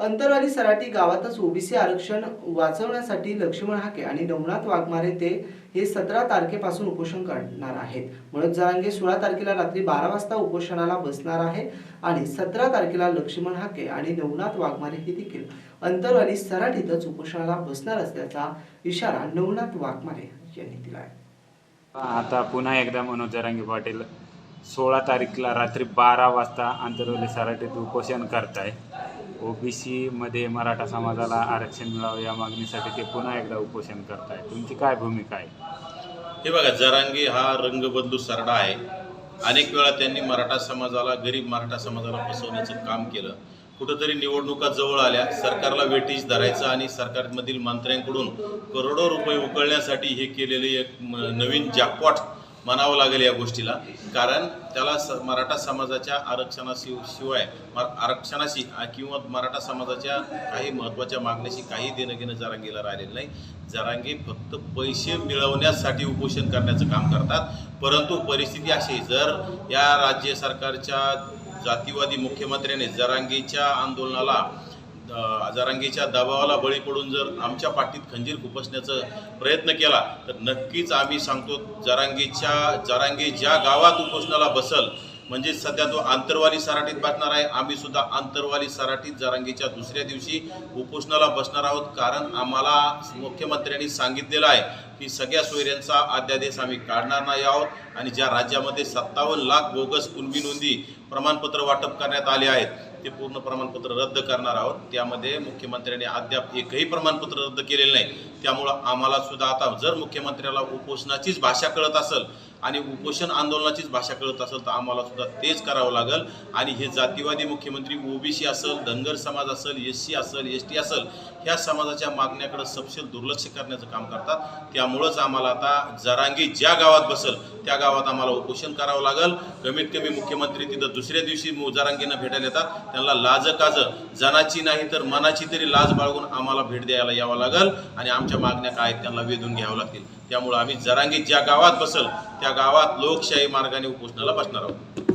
अंतरवाली सराटी गावातच ओबीसी आरक्षण वाचवण्यासाठी लक्ष्मण हाके आणि नवनाथ वाघमारे ते हे सतरा तारखेपासून उपोषण करणार आहेत. मनोज जरांगे सोळा तारखेला रात्री बारा वाजता उपोषणाला बसणार आहे आणि सतरा तारखेला लक्ष्मण हाके आणि नवनाथ वाघमारे हे देखील अंतरवाली सराटीतच उपोषणाला बसणार असल्याचा इशारा नवनाथ वाघमारे यांनी दिला आहे आता पुन्हा एकदा मनोज जरांगे पाटील. सोळा तारीखला रात्री बारा वाजता आंतरवली सराटीत उपोषण करताय. बी सीमध्ये मराठा समाजाला आरक्षण मिळावं या मागणीसाठी ते पुन्हा एकदा उपोषण करताय. तुमची काय भूमिका आहे? हे बघा जरांगी हा रंगबदलू सरडा आहे. अनेक वेळा त्यांनी मराठा समाजाला गरीब मराठा समाजाला फसवण्याचं काम केलं. कुठंतरी निवडणुका जवळ आल्या. सरकारला वेटीज धरायचं आणि सरकारमधील मंत्र्यांकडून करोडो रुपये उकळण्यासाठी हे केलेले एक नवीन जॅकपॉट म्हणावं लागेल या गोष्टीला. कारण त्याला स मराठा समाजाच्या आरक्षणाशी शिवाय म- आरक्षणाशी किंवा मराठा समाजाच्या काही महत्त्वाच्या मागण्याशी काही देणं घेणं जरांगीला राहिलेलं नाही. जरांगे फक्त पैसे मिळवण्यासाठी उपोषण करण्याचं काम करतात. परंतु परिस्थिती अशी जर या राज्य सरकारच्या जातीवादी मुख्यमंत्र्याने जरांगीच्या आंदोलनाला जरांगीच्या दबावाला बळी पडून जर आमच्या पाठीत खंजीर खुपसण्याचा प्रयत्न केला तर नक्कीच आम्ही सांगतो जारांगीच्या जरांगी ज्या गावात उपोषणाला बसल म्हणजे सध्या तो आंतरवाली सराटीत बसणार आहे. आम्ही सुद्धा आंतरवाली सराटीत जारांगीच्या दुसऱ्या दिवशी उपोषणाला बसणार आहोत कारण आम्हाला मुख्यमंत्र्यांनी सांगितलेलं आहे की सगळ्या सोयऱ्यांचा अध्यादेश आम्ही काढणार नाही आहोत आणि ज्या राज्यामध्ये सत्तावन्न लाख बोगस कुणबी नोंदी प्रमाणपत्र वाटप करण्यात आले आहेत ते पूर्ण प्रमाणपत्र रद्द करणार आहोत. त्यामध्ये मुख्यमंत्र्यांनी अद्याप एकही प्रमाणपत्र रद्द केलेलं नाही. त्यामुळं आम्हाला सुद्धा आता जर मुख्यमंत्र्याला उपोषणाचीच भाषा कळत असेल आणि उपोषण आंदोलनाचीच भाषा कळत असेल तर आम्हाला सुद्धा तेच करावं लागेल. आणि हे जातीवादी मुख्यमंत्री ओबीसी असेल धनगर समाज असेल एस सी असेल एस टी असेल ह्या समाजाच्या मागण्याकडे सपशेल दुर्लक्ष करण्याचं काम करतात. त्यामुळंच आम्हाला आता जरांगी ज्या गावात बसल त्या गावात आम्हाला उपोषण करावं लागेल. कमीत कमी मुख्यमंत्री तिथं दुसऱ्या दिवशी जरांगींना भेटायला येतात. त्यांना लाज काज जनाची नाही तर मनाची तरी लाज बाळगून आम्हाला भेट द्यायला यावं लागेल आणि आमच्या मागण्या काय आहेत त्यांना वेधून घ्यावं लागतील. त्यामुळं आम्ही जरांगी ज्या गावात बसल त्या गावात लोकशाही मार्गाने उपोषणाला बसणार आहोत.